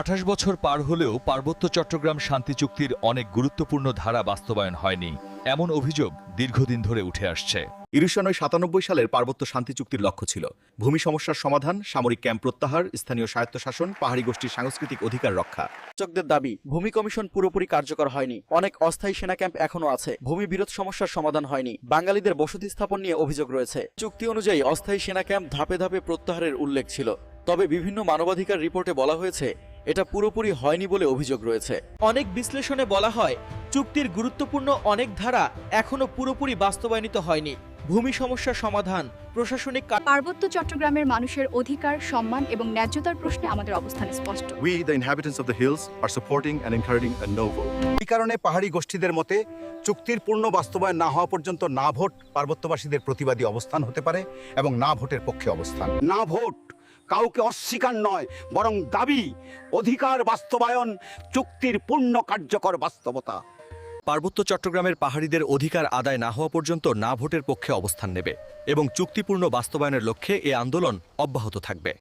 আঠাশ বছর পার হলেও পার্বত্য চট্টগ্রাম শান্তি চুক্তির অনেক গুরুত্বপূর্ণ ধারা বাস্তবায়ন হয়নি। এমন অভিযোগ দীর্ঘদিন ধরে উঠে আসছে। ইরুশানয় সাতানব্বই সালের পার্বত্য শান্তি চুক্তির লক্ষ্য ছিল। ভূমি সমস্যার সমাধান সামরিক ক্যাম্প প্রত্যাহার স্থানীয় স্বায়ত্তশাসন পাহাড়ি গোষ্ঠীর সাংস্কৃতিক অধিকার রক্ষা। চকদের দাবি ভূমি কমিশন পুরোপুরি কার্যকর হয়নি। অনেক অস্থায়ী সেনা ক্যাম্প এখনও আছে। ভূমি বিরোধ সমস্যার সমাধান হয়নি। বাঙালিদের বসতি স্থাপন নিয়ে অভিযোগ রয়েছে। চুক্তি অনুযায়ী অস্থায়ী সেনা ক্যাম্প ধাপে ধাপে প্রত্যাহারের উল্লেখ ছিল। তবে বিভিন্ন মানবাধিকার রিপোর্টে বলা হয়েছে এটা পুরোপুরি হয়নি বলে অভিযোগ রয়েছে। অনেক বিশ্লেষণে বলা হয় চুক্তির গুরুত্বপূর্ণ অনেক ধারা এখনও পুরোপুরি বাস্তবায়নিত হয়নি। ভূমি সমস্যার সমাধান প্রশাসনিক পার্বত্য চট্টগ্রামের মানুষের অধিকার সম্মান এবং ন্যায্যতার প্রশ্নে আমাদের অবস্থান স্পষ্ট। We, the inhabitants of the hills, are supporting and encouraging a no vote. এই কারণে পাহাড়ি গোষ্ঠীদের মতে চুক্তির পূর্ণ বাস্তবায়ন না হওয়া পর্যন্ত না ভোট পার্বত্যবাসীদের প্রতিবাদী অবস্থান হতে পারে এবং না ভোটের পক্ষে অবস্থান। না ভোট কাউকে অস্বীকার নয়, বরং দাবি, অধিকার বাস্তবায়ন, চুক্তির পূর্ণ কার্যকর বাস্তবতা। পার্বত্য চট্টগ্রামের পাহাড়িদের অধিকার আদায় না হওয়া পর্যন্ত না ভোটের পক্ষে অবস্থান নেবে এবং চুক্তিপূর্ণ বাস্তবায়নের লক্ষ্যে এ আন্দোলন অব্যাহত থাকবে।